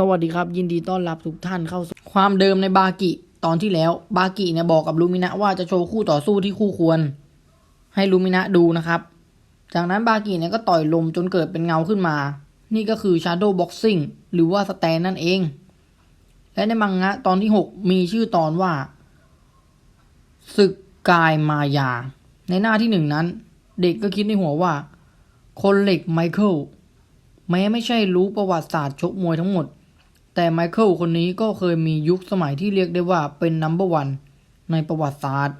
สวัสดีครับ ยินดีต้อนรับทุกท่านเข้าสู่ความเดิมในบากิตอนที่แล้ว บากิเนี่ยบอกกับลูมินะว่าจะโชว์คู่ต่อสู้ที่คู่ควร ให้ลูมินะดูนะครับ จากนั้นบากิเนี่ยก็ต่อยลมจนเกิดเป็นเงาขึ้นมา นี่ก็คือ Shadow Boxing หรือว่าสแตนนั่นเอง และในมังงะตอนที่ 6 มีชื่อตอนว่าศึกกายมายา ในหน้าที่หนึ่งนั้น เด็กก็คิดในหัวว่า คนเหล็กไมเคิลแม้ไม่ใช่รู้ประวัติศาสตร์ชกมวยทั้งหมด แต่ไมเคิลคนนี้ก็เคยมียุคสมัยที่เรียกได้ว่าเป็นนัมเบอร์วันในประวัติศาสตร์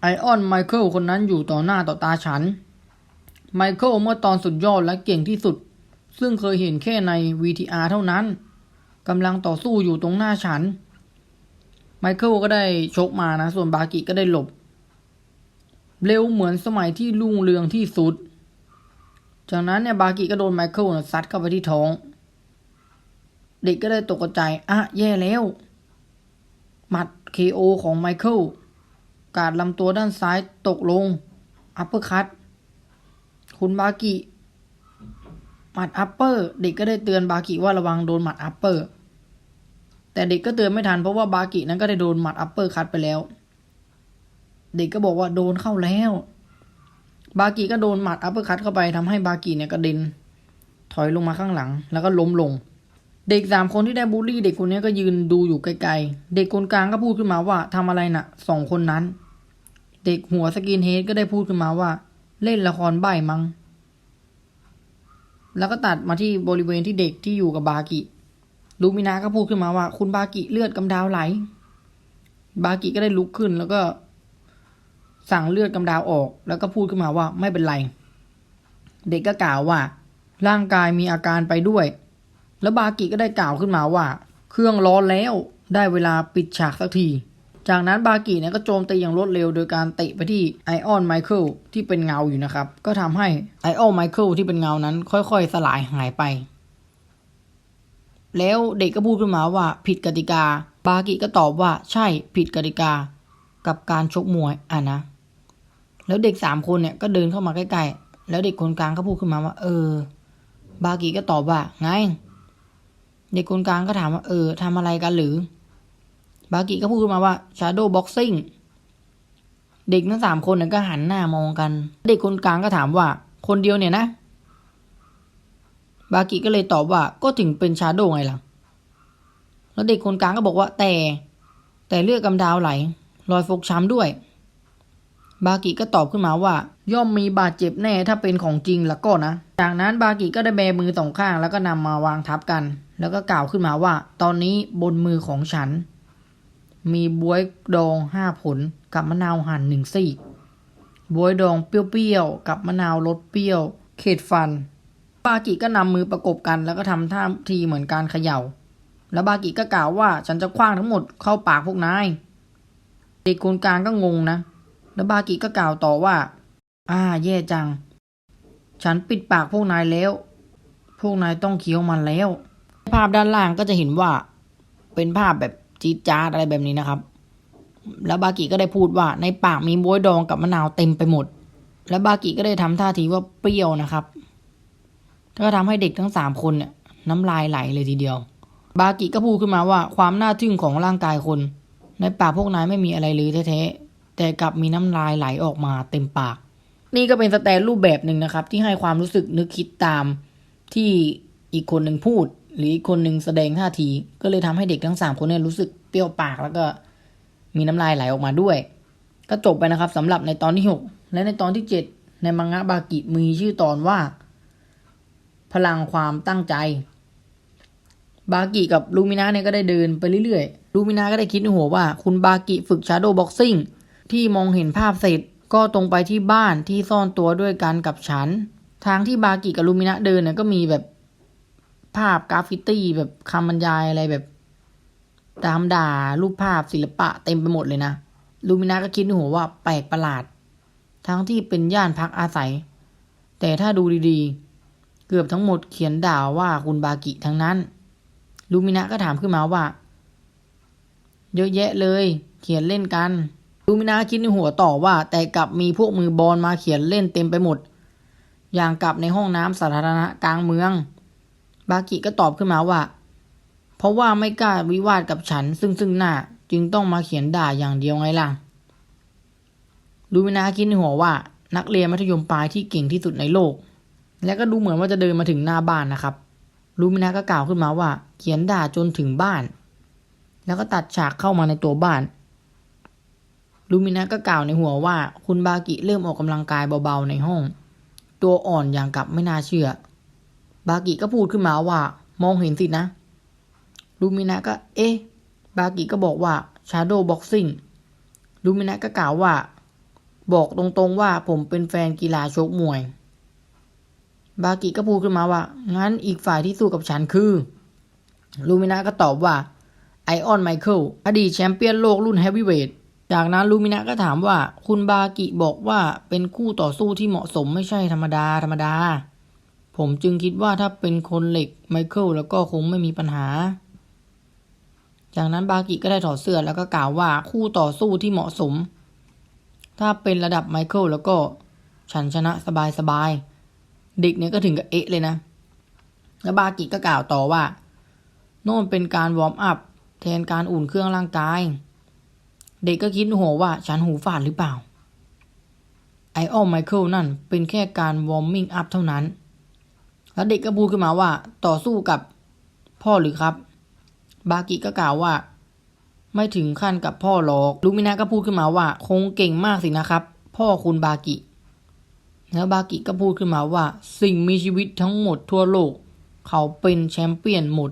ไอออนไมเคิลคนนั้นอยู่ต่อหน้าต่อตาฉัน ไมเคิลเมื่อตอนสุดยอดและเก่งที่สุด ซึ่งเคยเห็นแค่ใน VTR เท่านั้นกำลังต่อสู้อยู่ตรงหน้าฉัน ไมเคิลก็ได้ชกมานะ ส่วนบากิก็ได้หลบ เร็วเหมือนสมัยที่รุ่งเรืองที่สุด จากนั้นเนี่ยบากิก็โดนไมเคิลซัดเข้าไปที่ท้อง เด็กก็ได้ตกใจอะแย่แล้ว หมัด KO ของไมเคิลกาดลำตัวด้านซ้ายตกลง อัปเปอร์คัตคุณบากิหมัดอัปเปอร์เด็กก็ได้เตือนบากิว่าระวังโดนหมัดอัปเปอร์แต่เด็กก็เตือนไม่ทันเพราะว่าบากินั้นก็ได้โดนหมัดอัปเปอร์คัตไปแล้ว เด็กก็บอกว่าโดนเข้าแล้ว บากิก็โดนหมัดอัปเปอร์คัตเข้าไปทำให้บากิเนี่ยกระเด็น ถอยลงมาข้างหลัง แล้วก็ล้มลง เด็กสามคนที่ได้บูลลี่เด็กคนนี้ก็ยืนดูอยู่ไกลๆ เด็กคนกลางก็พูดขึ้นมาว่าทำอะไรนะ่ะสองคนนั้น เด็กหัวสกินเฮดก็ได้พูดขึ้นมาว่า เล่นละครใบมัง้ง แล้วก็ตัดมาที่บริเวณที่เด็กที่อยู่กับบากิ ลูมินาก็พูดขึ้นมาว่า คุณบากิเลือดกำดาวไหล บากิก็ได้ลุกขึ้นแล้วก็ สั่งเลือดกำดาวออก แล้วก็พูดขึ้นมาว่าไม่เป็นไร เด็กก็กล่าวว่า ร่างกายมีอาการไปด้วย แล้วบากิก็ได้กล่าวขึ้นมาว่า เครื่องร้อนแล้วได้เวลาปิดฉากสักที จากนั้นบากิเนี่ยก็โจมตีอย่างรวดเร็วโดยการเตะไปที่ไอออนไมเคิลที่เป็นเงาอยู่นะครับ ก็ทำให้ไอออนไมเคิลที่เป็นเงานั้น ค่อยๆ สลายหายไป แล้วเด็กก็พูดขึ้นมาว่าผิดกติกา บากิก็ตอบว่าใช่ผิดกติกา กับการชกมวยอะนะ แล้วเด็กสามคนเนี่ยก็เดินเข้ามาใกล้ๆ แล้วเด็กคนกลางก็พูดขึ้นมาว่า เออ บากิก็ตอบว่าไง เด็กคนกลางก็ถามว่าเออทำอะไรกันหรือบากิก็พูดมาว่า Shadow Boxing เด็กทั้งสามคนเนี่ยก็หันหน้ามองกัน เด็กคนกลางก็ถามว่า คนเดียวเนี่ยนะ บากิก็เลยตอบว่าก็ถึงเป็น Shadow ไงล่ะ แล้วเด็กคนกลางก็บอกว่าแต่ แต่เลือดกำดาวไหล รอยฟกช้ำด้วย บากิก็ตอบขึ้นมาว่า ย่อมมีบาดเจ็บแน่ถ้าเป็นของจริงล้วก็นะ จากนั้นบากิก็ได้แบมือสองข้างแล้วก็นำมาวางทับกัน แล้วก็กล่าวขึ้นมาว่า ตอนนี้บนมือของฉัน มีบวยดองห้าผลกับมะนาวหั่นหนึ่งซี่บวยดองเปรี้ยวๆกับมะนาวรสเปรี้ยว เขตฟัน บากิก็นำมือประกบกัน แล้วก็ทำท่าทีเหมือนการเขย่า แล้วบากิก็กล่าวว่าฉันจะคว้างทั้งหมดเข้าปากพวกนายเด็กคนกลางก็งงนะ แล้วบากิก็กล่าวต่อว่า อ่า แย่จัง ฉันปิดปากพวกนายแล้ว พวกนายต้องเคี้ยวมันแล้ว ภาพด้านล่างก็จะเห็นว่าเป็นภาพแบบจี๊ดจ๊าดอะไรแบบนี้นะครับ แล้วบากิก็ได้พูดว่าในปากมีบวยดองกับมะนาวเต็มไปหมด แล้วบากิก็ได้ทำท่าทีว่าเปรี้ยวนะครับก็ทำให้เด็กทั้งสามคนเนี่ยน้ำลายไหลเลยทีเดียว บากิก็พูดขึ้นมาว่าความน่าทึ่งของร่างกายคน ในปากพวกนายไม่มีอะไรเลยแท้ๆแต่กลับมีน้ำลายไหลออกมาเต็มปาก นี่ก็เป็นสแตนรูปแบบหนึ่งนะครับ ที่ให้ความรู้สึกนึกคิดตามที่อีกคนหนึ่งพูด หรืออีกคนหนึ่งแสดงท่าที ก็เลยทำให้เด็กทั้งสามคนเนี่ยรู้สึกเปรี้ยวปากแล้วก็มีน้ำลายไหลออกมาด้วย ก็จบไปนะครับสำหรับในตอนที่หกและในตอนที่เจ็ดในมังงะบากิมีชื่อตอนว่า พลังความตั้งใจ บากิกับลูมินาเนี่ยก็ได้เดินไปเรื่อยๆลูมินาก็ได้คิดในหัวว่า คุณบากิฝึกชาโดว์บ็อกซิ่งที่มองเห็นภาพเสร็จก็ตรงไปที่บ้านที่ซ่อนตัวด้วยกันกับฉัน ทางที่บากิกับลูมินาเดินเนี่ยก็มีแบบ ภาพกราฟฟิตี้แบบคำบรรยายอะไรแบบตามด่ารูปภาพศิลปะเต็มไปหมดเลยนะลูมินาก็คิดในหัวว่าแปลกประหลาด ทั้งที่เป็นย่านพักอาศัย แต่ถ้าดูดีๆ เกือบทั้งหมดเขียนด่าว่าคุณบากิทั้งนั้น ลูมินะก็ถามขึ้นมาว่า เยอะแยะเลย เขียนเล่นกัน ลูมินะคิดในหัวต่อว่า แต่กลับมีพวกมือบอลมาเขียนเล่นเต็มไปหมด อย่างกับในห้องน้ำสาธารณะกลางเมือง บากิก็ตอบขึ้นมาว่า เพราะว่าไม่กล้าวิวาทกับฉัน ซึ่งซึ่งหน้าจึงต้องมาเขียนด่าอย่างเดียวไงล่ะ ลูมินาคิดในหัวว่า นักเรียนมัธยมปลายที่เก่งที่สุดในโลก และก็ดูเหมือนว่าจะเดินมาถึงหน้าบ้านนะครับ ลูมินาก็กล่าวขึ้นมาว่า เขียนด่าจนถึงบ้าน แล้วก็ตัดฉากเข้ามาในตัวบ้าน ลูมินาก็กล่าวในหัวว่า คุณบากิเริ่มออกกำลังกายเบาๆในห้อง ตัวอ่อนอย่างกับไม่น่าเชื่อ บากิก็พูดขึ้นมาว่า มองเห็นสินะ ลูมินะก็ เอ๊ะ บากิก็บอกว่า Shadow Boxing ลูมินะก็กล่าวว่า บอกตรงๆว่าผมเป็นแฟนกีฬาชกมวย บากิก็พูดขึ้นมาว่า งั้นอีกฝ่ายที่สู้กับฉันคือ ลูมินะก็ตอบว่าไอออนไมเคิลอดีตแชมเปี้ยนโลกรุ่นเฮฟวีเวทจากนั้นลูมินะก็ถามว่า คุณบากิบอกว่าเป็นคู่ต่อสู้ที่เหมาะสมไม่ใช่ธรรมดาธรรมดา ผมจึงคิดว่าถ้าเป็นคนเหล็กไมเคิลแล้วก็คงไม่มีปัญหา จากนั้นบากิก็ได้ถอดเสื้อแล้วก็กล่าวว่าคู่ต่อสู้ที่เหมาะสม ถ้าเป็นระดับไมเคิลแล้วก็ ฉันชนะสบายสบายๆเด็กเนี่ยก็ถึงกับเอะเลยนะ แล้วบากิก็กล่าวต่อว่า โน่นเป็นการวอร์มอัพแทนการอุ่นเครื่องร่างกาย เด็กก็คิดหัวว่าฉันหูฝาดหรือเปล่าไอออมไมเคิลนั่นเป็นแค่การวอร์มมิ่งอัพเท่านั้น แล้วเด็กก็พูดขึ้นมาว่าต่อสู้กับพ่อหรือครับ บากิก็กล่าวว่า ไม่ถึงขั้นกับพ่อหรอกลูมินาก็พูดขึ้นมาว่า คงเก่งมากสินะครับ พ่อคุณบากิ แล้วบากิก็พูดขึ้นมาว่า สิ่งมีชีวิตทั้งหมดทั่วโลก เขาเป็นแชมเปี้ยนหมด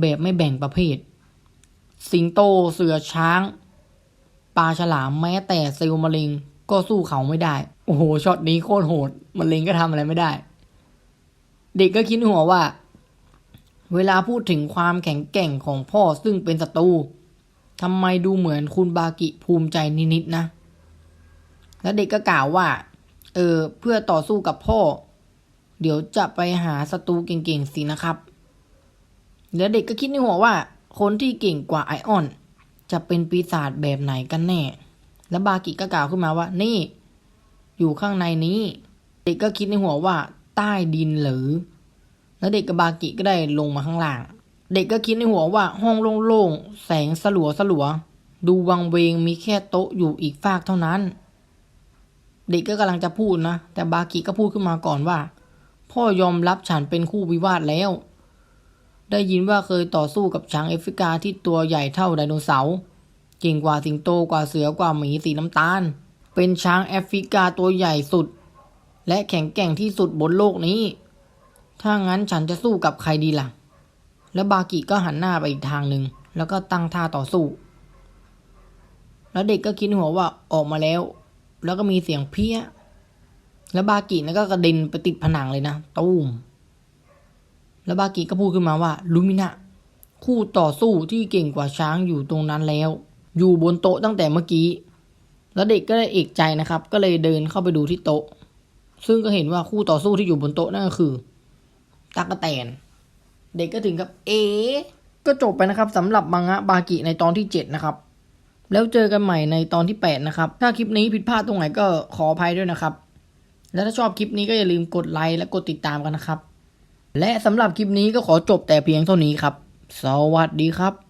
แบบไม่แบ่งประเภท สิงโตเสือช้างปลาฉลามแม้แต่เซลล์มะเร็งก็สู้เขาไม่ได้ โอ้โหช็อตนี้โคตรโหดมะเร็งก็ทำอะไรไม่ได้ เด็กก็คิดในหัวว่า เวลาพูดถึงความแข็งแกร่งของพ่อซึ่งเป็นศัตรูทำไมดูเหมือนคุณบากิภูมิใจนิดๆนะ แล้วเด็กก็กล่าวว่า เออ เพื่อต่อสู้กับพ่อ เดี๋ยวจะไปหาศัตรูเก่งๆสินะครับ แล้วเด็กก็คิดในหัวว่า คนที่เก่งกว่าไอออน จะเป็นปีศาจแบบไหนกันแน่ แล้วบากิก็กล่าวขึ้นมาว่า นี่ อยู่ข้างในนี้ เด็กก็คิดในหัวว่า ใต้ดินหรือ แล้วเด็กกับบากิก็ได้ลงมาข้างล่าง เด็กก็คิดในหัวว่าห้องโล่งๆ แสงสลัวสลัวๆดูวังเวงมีแค่โต๊ะอยู่อีกฟากเท่านั้น เด็กก็กำลังจะพูดนะ แต่บากิก็พูดขึ้นมาก่อนว่า พ่อยอมรับฉันเป็นคู่วิวาทแล้ว ได้ยินว่าเคยต่อสู้กับช้างแอฟริกาที่ตัวใหญ่เท่าไดโนเสาร์เก่งกว่าสิงโตกว่าเสือกว่าหมีสีน้ำตาล เป็นช้างแอฟริกาตัวใหญ่สุด และแข็งแกร่งที่สุดบนโลกนี้ ถ้างั้นฉันจะสู้กับใครดีล่ะ แล้วบากิก็หันหน้าไปอีกทางหนึ่ง แล้วก็ตั้งท่าต่อสู้ แล้วเด็กก็คิดหัวว่าออกมาแล้ว แล้วก็มีเสียงเพี้ย แล้วบากินั่นก็กระเด็นไปติดผนังเลยนะตูม แล้วบากิก็พูดขึ้นมาว่าลูมินะคู่ต่อสู้ที่เก่งกว่าช้างอยู่ตรงนั้นแล้ว อยู่บนโต๊ะตั้งแต่เมื่อกี้ แล้วเด็กก็ได้เอกใจนะครับ ก็เลยเดินเข้าไปดูที่โต๊ะ ซึ่งก็เห็นว่าคู่ต่อสู้ที่อยู่บนโต๊ะนั่นก็คือตักกะแตน เด็กก็ถึงกับเอ ก็จบไปนะครับสำหรับมังงะบากิในตอนที่ 7 นะครับ แล้วเจอกันใหม่ในตอนที่ 8 นะครับ ถ้าคลิปนี้ผิดพลาดตรงไหนก็ขออภัยด้วยนะครับ และถ้าชอบคลิปนี้ก็อย่าลืมกดไลค์และกดติดตามกันนะครับ และสำหรับคลิปนี้ก็ขอจบแต่เพียงเท่านี้ครับ สวัสดีครับ